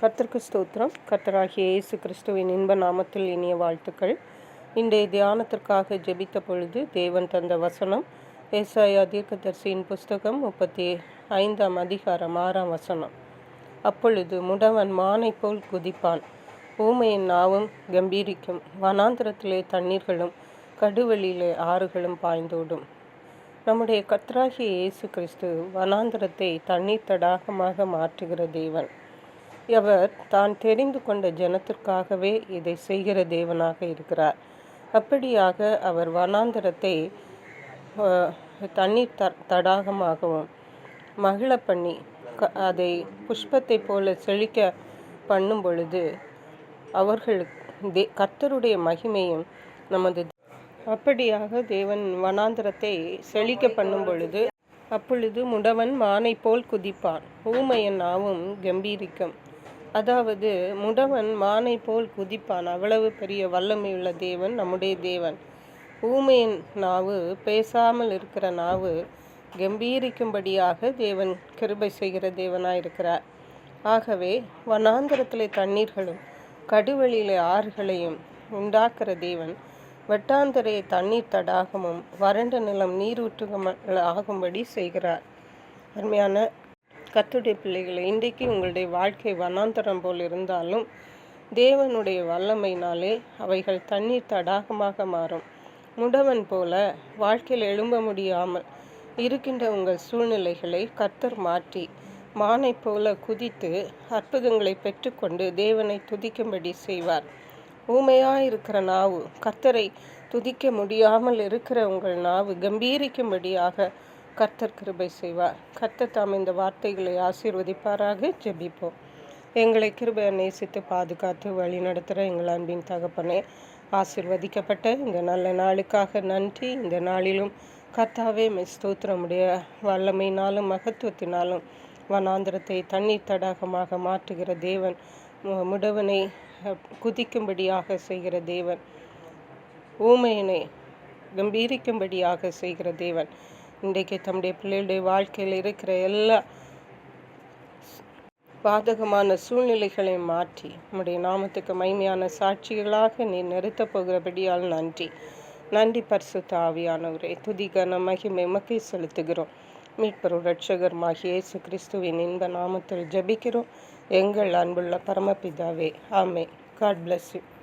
கர்த்தருக்கு ஸ்தோத்திரம். கர்த்தராகிய இயேசு கிறிஸ்துவின் இன்ப நாமத்தில் இனிய வாழ்த்துக்கள். இன்றைய தியானத்திற்காக ஜெபித்த பொழுது தேவன் தந்த வசனம் ஏசாயா தீர்க்கதரிசியின் புஸ்தகம் முப்பத்தி ஐந்தாம் அதிகாரம் ஆறாம் வசனம். அப்பொழுது முடவன் மானை போல் குதிப்பான். ஊமையின் நாவும் கம்பீரிக்கும். வனாந்திரத்திலே தண்ணீர்களும் கடுவெளியிலே ஆறுகளும் பாய்ந்தோடும். நம்முடைய கர்த்தராகிய இயேசு கிறிஸ்து வனாந்திரத்தை தண்ணீர் தடாகமாக மாற்றுகிற தேவன். அவர் தான் தெரிந்து கொண்ட ஜனத்திற்காகவே இதை செய்கிற தேவனாக இருக்கிறார். அப்படியாக அவர் வனாந்தரத்தை தண்ணீர் த தடாகமாகவும் மகிழ பண்ணி க அதை புஷ்பத்தை போல செழிக்க பண்ணும் பொழுது அவர்களுக்கு தே கர்த்தருடைய மகிமையும் நமது அப்படியாக தேவன் வனாந்திரத்தை செழிக்க பண்ணும் பொழுது அப்பொழுது முடவன் மானை போல் குதிப்பான். ஊமையன் நாவும் கம்பீரிக்கும். அதாவது முடவன் மானை போல் குதிப்பான் அவ்வளவு பெரிய வல்லமையுள்ள தேவன் நம்முடைய தேவன். ஊமையின் நாவு பேசாமல் இருக்கிற நாவு கம்பீரிக்கும்படியாக தேவன் கிருபை செய்கிற தேவனாயிருக்கிறார். ஆகவே வனாந்திரத்திலே தண்ணீர்களும் கடுவெளியிலே ஆறுகளையும் உண்டாக்குற தேவன். வெட்டாந்தரை தண்ணீர் தடாகமும் வறண்ட நிலம் நீரூற்றுகம் ஆகும்படி செய்கிறார். அருமையான கத்துடைய பிள்ளைகளை இன்றைக்கு உங்களுடைய வாழ்க்கை வனாந்தரம் போல் இருந்தாலும் தேவனுடைய வல்லமையினாலே அவைகள் தண்ணீர் தடாகமாக மாறும். முடவன் போல வாழ்க்கையில் எழும்ப முடியாமல் இருக்கின்ற உங்கள் சூழ்நிலைகளை கத்தர் மாற்றி மானை போல குதித்து அற்புதங்களை பெற்றுக்கொண்டு தேவனை துதிக்கும்படி செய்வார். ஊமையாக இருக்கிற நாவு கத்தரை துதிக்க முடியாமல் இருக்கிற உங்கள் நாவு கம்பீரிக்கும்படியாக கர்த்தர் கிருபை செய்வார். கர்த்தர் தாம் இந்த வார்த்தைகளை ஆசீர்வதிப்பாராக. ஜெபிப்போம். எங்களை கிருபையை நேசித்து பாதுகாத்து வழி நடத்துகிற எங்கள் அன்பின் தகப்பனே ஆசிர்வதிக்கப்பட்ட இந்த நல்ல நாளுக்காக நன்றி. இந்த நாளிலும் கர்த்தாவே ஸ்தோத்திரமுடைய வல்லமையினாலும் மகத்துவத்தினாலும் வனாந்திரத்தை தண்ணீர் தடாகமாக மாற்றுகிற தேவன் முடவனை குதிக்கும்படியாக செய்கிற தேவன் ஊமையனை கம்பீரிக்கும்படியாக செய்கிற தேவன் இன்றைக்கு தம்முடைய பிள்ளைகளுடைய வாழ்க்கையில் இருக்கிற எல்லா பாதகமான சூழ்நிலைகளை மாற்றி நம்முடைய நாமத்துக்கு மைமையான சாட்சிகளாக நீ நிறுத்தப் போகிறபடியால் நன்றி. நன்றி பரிசு தாவியானவரே துதிகன மகிமை மக்கை செலுத்துகிறோம். மீட்பரும் ரட்சகருமாகிய இயேசு கிறிஸ்துவின் இன்ப நாமத்தில் ஜபிக்கிறோம். எங்கள் அன்புள்ள பரமபிதாவே ஆமே காட் பிளஸ் யூ